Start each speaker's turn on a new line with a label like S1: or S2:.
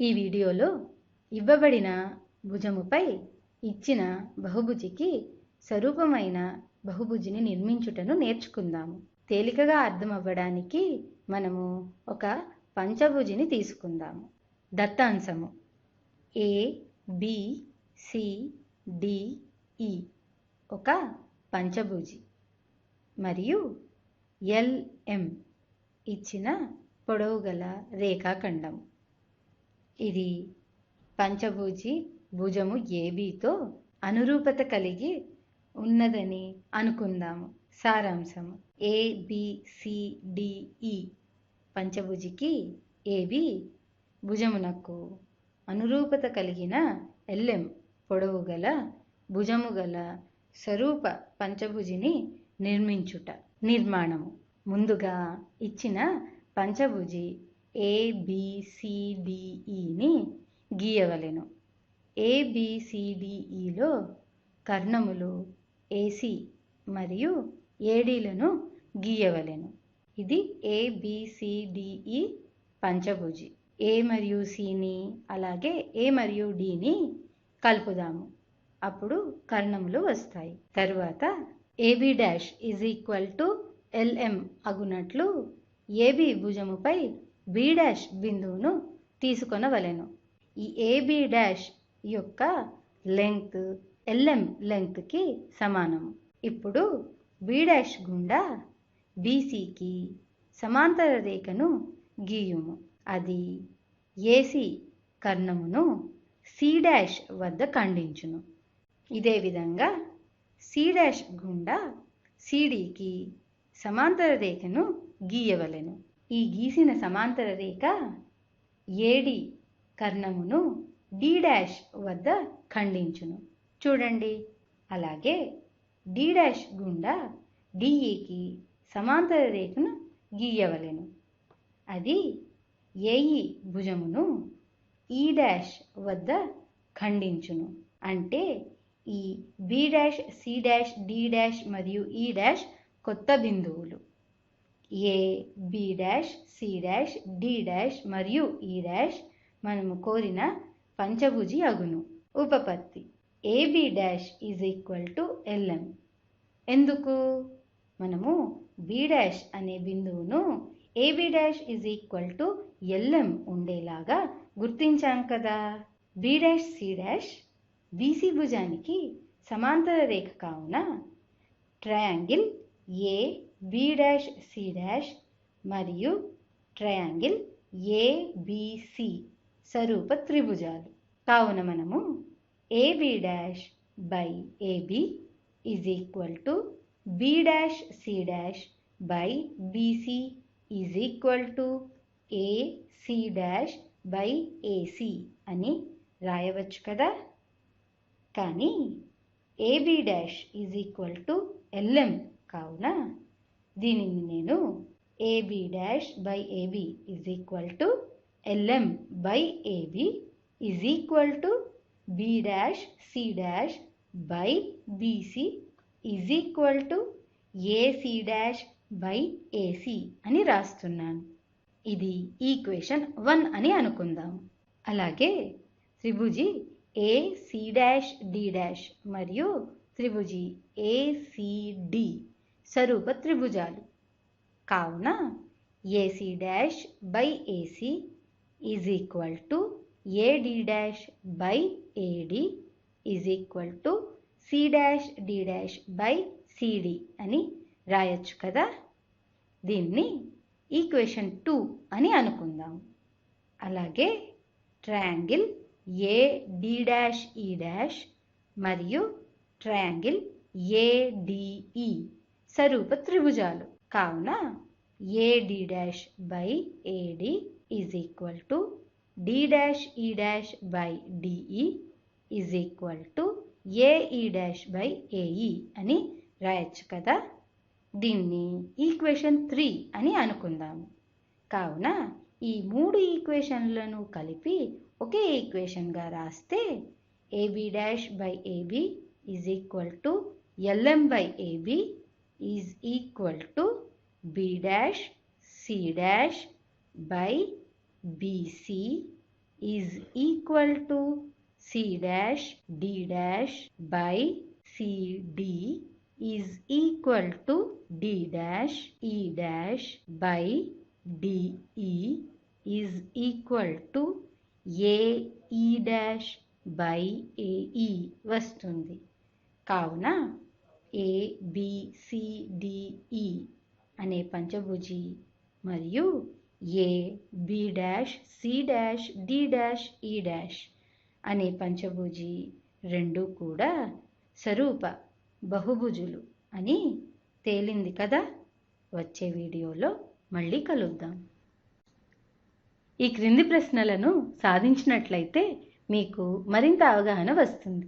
S1: ఈ వీడియోలో ఇవ్వబడిన భుజముపై ఇచ్చిన బహుభుజికి స్వరూపమైన బహుభుజిని నిర్మించుటను నేర్చుకుందాము. తేలికగా అర్థమవ్వడానికి మనము ఒక పంచభుజిని తీసుకుందాము. దత్తాంశము. ఏ బి సి ఒక పంచభుజి. మరియు ఎల్ఎం ఇచ్చిన పొడవుగల రేఖాఖండము. రేఖాఖండం ఇది పంచభుజి భుజము ఏబీతో అనురూపత కలిగి ఉన్నదని అనుకుందాము. సారాంశము. ఏబిసిడిఈ పంచభుజికి ఏబి భుజమునకు అనురూపత కలిగిన ఎల్ఎం పొడవు గల భుజము గల స్వరూప పంచభుజిని నిర్మించుట. నిర్మాణము. ముందుగా ఇచ్చిన పంచభుజి ఏబిసిడిఈని e గీయవలెను. ఏబిసిడిఈలో e కర్ణములు ఏసి మరియు ఏడీలను గీయవలెను. ఇది ఏబిసిడిఈ e పంచభుజి. ఏ మరియు సిని అలాగే ఏ మరియు డిని కలుపుదాము. అప్పుడు కర్ణములు వస్తాయి. తరువాత AB dash is equal to LM అగునట్లు AB భుజముపై బి డాష్ బిందువును తీసుకొనవలెను. ఈ ఏబి డాష్ యొక్క లెంగ్త్ ఎల్ఎం లెంగ్త్కి సమానము. ఇప్పుడు బి డాష్ గుండా బీసీకి సమాంతర రేఖను గీయుము. అది ఏసీ కర్ణమును సి డాష్ వద్ద ఖండించును. ఇదే విధంగా సి డాష్ గుండా సిడికి సమాంతర రేఖను గీయవలెను. ఈ గీసిన సమాంతర రేఖ ఏడి కర్ణమును డి డాష్ వద్ద ఖండించును. చూడండి. అలాగే డి డాష్ గుండా డిఈకి సమాంతర రేఖను గీయవలెను. అది ఏఈ భుజమును ఈ డాష్ వద్ద ఖండించును. అంటే ఈ B dash C dash D dash మరియు ఈ డాష్ కొత్త బిందువులు. A B dash C dash D dash మరియు e ఈ డాష్ మనము కోరిన పంచభుజి అగును. ఉపపత్తి. AB dash is equal to LM ఎందుకు? మనము బి డాష్ అనే బిందువును AB dash is equal to LM ఉండేలాగా గుర్తించాం కదా. B dash C dash BC భుజానికి సమాంతర రేఖ కావున triangle A B dash C dash మరియు ట్రయాంగిల్ ఏబిసి స్వరూప త్రిభుజాలు. కావున మనము AB dash by AB is equal to B dash C dash by BC is equal to AC dash by AC అని రాయవచ్చు కదా? కానీ AB dash is equal to LM కావున దీనిని నేను AB dash by AB is equal to LM by AB is equal to B dash C dash by BC is equal to AC dash by AC అని రాస్తున్నాను. ఇది equation one అని అనుకుందాం. అలాగే త్రిభుజి A C dash D dash మరియు త్రిభుజి ACD స్వరూప త్రిభుజాలు. కావున AC dash by AC is equal to AD dash by AD is equal to C dash D dash by CD అని రాయొచ్చు కదా? దీన్ని ఈక్వేషన్ టూ అని అనుకుందాం. అలాగే triangle A D dash E dash మరియు ట్రయాంగిల్ ఏడిఈ సరూప త్రిభుజాలు. కావున AD dash by AD is equal to D dash E dash by DE is equal to AE dash by AE అని రాయొచ్చు కదా. దీన్ని ఈక్వేషన్ త్రీ అని అనుకుందాము. కావున ఈ మూడు ఈక్వేషన్లను కలిపి ఒకే ఈక్వేషన్గా రాస్తే AB dash by AB is equal to LM by AB is equal to B dash C dash by BC is equal to C dash D dash by CD is equal to D dash E dash by DE is equal to AE dash by AE వస్తుంది. కావున ABCDE e అనే పంచభుజి మరియు A B dash C dash D dash E dash అనే పంచభుజి రెండు కూడా స్వరూప బహుభుజులు అని తేలింది కదా? వచ్చే వీడియోలో మళ్ళీ కలుద్దాం. ఈ క్రింది ప్రశ్నలను సాధించినట్లయితే మీకు మరింత అవగాహన వస్తుంది.